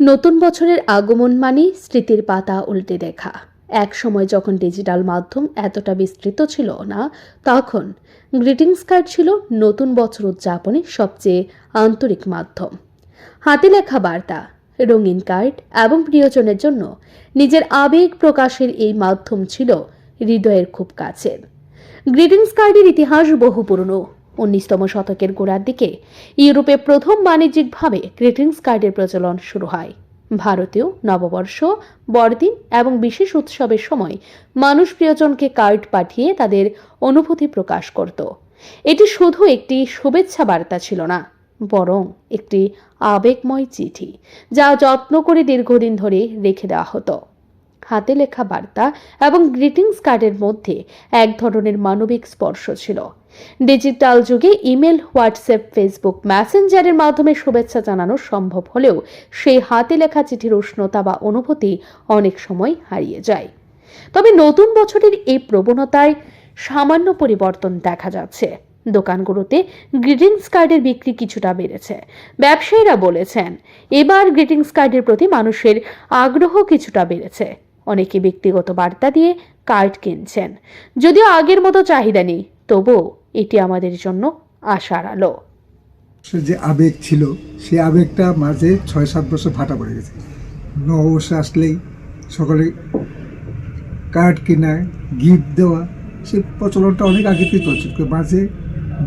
নতুন বছরের আগমন মানে স্মৃতির পাতা উল্টে দেখা। এক সময় যখন ডিজিটাল মাধ্যম এতটা বিস্তৃত ছিল না, তখন গ্রিটিংস কার্ড ছিল নতুন বছর উদযাপনের সবচেয়ে আন্তরিক মাধ্যম। হাতে লেখা বার্তা, রঙিন কার্ড এবং প্রিয়জনের জন্য নিজের আবেগ প্রকাশের এই মাধ্যম ছিল হৃদয়ের খুব কাছের গ্রিটিংস কার্ডের ইতিহাস বহু পুরনো। উনিশতম শতকের গোড়ার দিকে ইউরোপে প্রথম বাণিজ্যিকভাবে গ্রিটিংস কার্ডের প্রচলন শুরু হয়। ভারতেও নববর্ষ, বড়দিন এবং বিশেষ উৎসবের সময় মানুষ প্রিয়জনকে কার্ড পাঠিয়ে তাদের অনুভূতি প্রকাশ করত। এটি শুধু একটি শুভেচ্ছা বার্তা ছিল না, বরং একটি আবেগময় চিঠি যা যত্ন করে দীর্ঘদিন ধরে রেখে দেওয়া হতো। হাতে লেখা বার্তা এবং গ্রিটিংস কার্ডের মধ্যে এক ধরনের মানবিক স্পর্শ ছিল। ডিজিটাল যুগে ইমেল, হোয়াটসঅ্যাপ, ফেসবুক মেসেঞ্জারের মাধ্যমে শুভেচ্ছা জানানো সম্ভব হলেও সেই হাতে লেখা চিঠির উষ্ণতা বা অনুভূতি অনেক সময় হারিয়ে যায়। তবে নতুন বছরের এই প্রবণতায় সামান্য পরিবর্তন দেখা যাচ্ছে। দোকানগুলোতে গ্রিটিংস কার্ডের বিক্রি কিছুটা বেড়েছে। ব্যবসায়ীরা বলেছেন, এবার গ্রিটিংস কার্ডের প্রতি মানুষের আগ্রহ কিছুটা বেড়েছে। অনেকে ব্যক্তিগত বার্তা দিয়ে কার্ড কিনছেন। যদিও আগের মতো চাহিদা নেই, তবুও এটি আমাদের জন্য আশার আলো। যে আবেগ ছিল সেই আবেগটা মাঝে ছয়, সাত বছর ভাটা পড়ে গেছে। নববর্ষ আসলেই সকলে কার্ড কেনা গিফট দেওয়া, সে প্রচলনটা অনেক আগে থেকে চলছে। কিন্তু মাঝে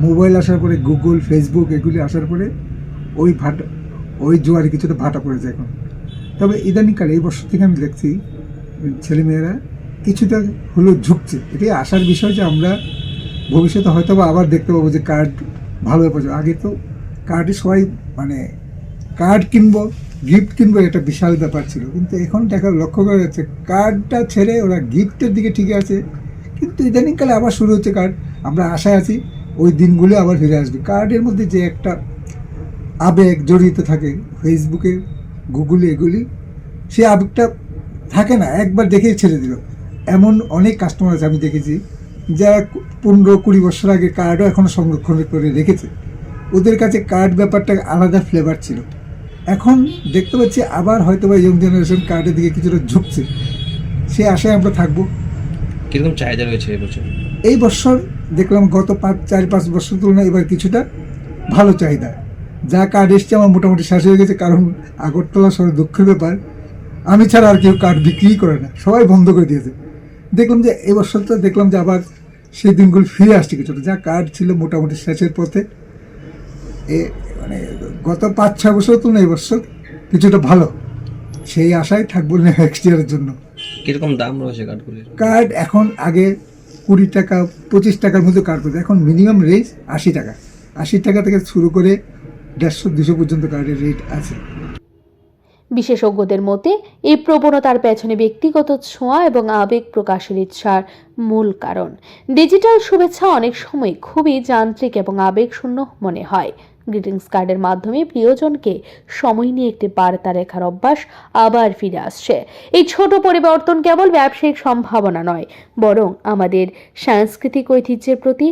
মোবাইল আসার পরে গুগল ফেসবুক এগুলি আসার পরে ওই ভাটা, ওই জোয়ারে কিছুটা ভাটা পড়ে যায় এখন। তবে ইদানিংকালে, এই বছর থেকে আমি দেখছি, ছেলেমেয়েরা কিছুটা হলেও ঝুঁকছে। এটাই আসার বিষয় যে আমরা ভবিষ্যতে হয়তো বা আবার দেখতে পাবো যে কার্ড ভালো পাচ্ছে আগে তো কার্ডই সবাই মানে কার্ড কিনবো গিফট কিনবো এটা বিশাল ব্যাপার ছিল। কিন্তু এখন দেখা লক্ষ্য করা যাচ্ছে কার্ডটা ছেড়ে ওরা গিফটের দিকে ঠিক আছে। কিন্তু ইদানিংকালে আবার শুরু হচ্ছে কার্ড আমরা আশায় আছি ওই দিনগুলো আবার ফিরে আসবে। কার্ডের মধ্যে যে একটা আবেগ জড়িত থাকে ফেসবুকে গুগলে এগুলি, সে আবেগটা থাকে না। একবার দেখেই ছেড়ে দিল। এমন অনেক কাস্টমার আছে আমি দেখেছি। যারা পনেরো কুড়ি বছর আগে কার্ডও এখনও সংরক্ষণ করে রেখেছে ওদের কাছে কার্ড ব্যাপারটা আলাদা ফ্লেভার ছিল। এখন দেখতে পাচ্ছি আবার হয়তো বা ইয়ং জেনারেশন কার্ডের দিকে কিছুটা ঝুঁকছে। সে আশায় আমরা থাকব। কীরকম চাহিদা রয়েছে এবছর এই বছর দেখলাম গত পাঁচ চার পাঁচ বছর তুলনায় এবার কিছুটা ভালো চাহিদা। যা কার্ড এসছে আমার মোটামুটি শেষ হয়ে গেছে কারণ আগরতলা শহরে দুঃখের ব্যাপার। আমি ছাড়া আর কেউ কার্ড বিক্রিই করে না। সবাই বন্ধ করে দিয়েছে। দেখলাম যে এই বছরটা দেখলাম যে আবার সেই দিনগুলো ফিরে আসছে কিছুটা। যা কার্ড ছিল মোটামুটি শেষের পথে। এ মানে গত পাঁচ ছয় বছর তুলনায় এই বছর কিছুটা ভালো। সেই আশায় থাকব নেক্সট ইয়ারের জন্য। কীরকম দাম রয়েছে কার্ডগুলির? কার্ড এখন আগে কুড়ি টাকা পঁচিশ টাকার মধ্যে কার্ড করতে। এখন মিনিমাম রেঞ্জ আশি টাকা। আশি টাকা থেকে শুরু করে দেড়শো দুশো পর্যন্ত কার্ডের রেট আছে। বিশেষজ্ঞদের মতে, এই প্রবণতার পেছনে ব্যক্তিগত ছোঁয়া এবং আবেগ প্রকাশের ইচ্ছার মূল কারণ। ডিজিটাল শুভেচ্ছা অনেক সময় খুবই যান্ত্রিক এবং আবেগশূন্য মনে হয়। গ্রিটিংস কার্ডের মাধ্যমে প্রিয়জনকে সময় নিয়ে একটি বার্তা লেখার অভ্যাস আবার ফিরে আসছে। এই ছোট পরিবর্তন কেবল ব্যবসায়িক সম্ভাবনা নয়, বরং আমাদের সাংস্কৃতিক ঐতিহ্যের প্রতি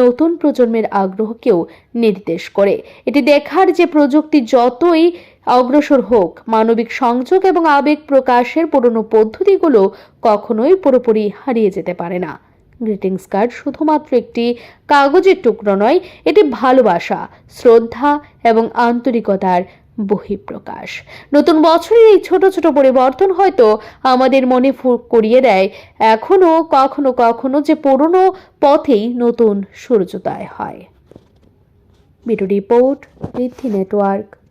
নতুন প্রজন্মের আগ্রহকেও নির্দেশ করে। এটি দেখার যে প্রযুক্তি যতই অগ্রসর হোক। মানবিক সংযোগ এবং আবেগ প্রকাশের পুরনো পদ্ধতিগুলো কখনোই পুরোপুরি হারিয়ে যেতে পারে না। গ্রিটিংস কার্ড শুধুমাত্র একটি কাগজের টুকরো নয়, এটি ভালোবাসা, শ্রদ্ধা এবং আন্তরিকতার বহিঃপ্রকাশ। নতুন বছরের এই ছোট ছোট পরিবর্তন হয়তো আমাদের মনে করিয়ে দেয়। এখনও কখনো কখনো যে পুরনো পথেই নতুন সূর্যোদয় হয়। বিটু রিপোর্ট ঋদ্ধি নেটওয়ার্ক।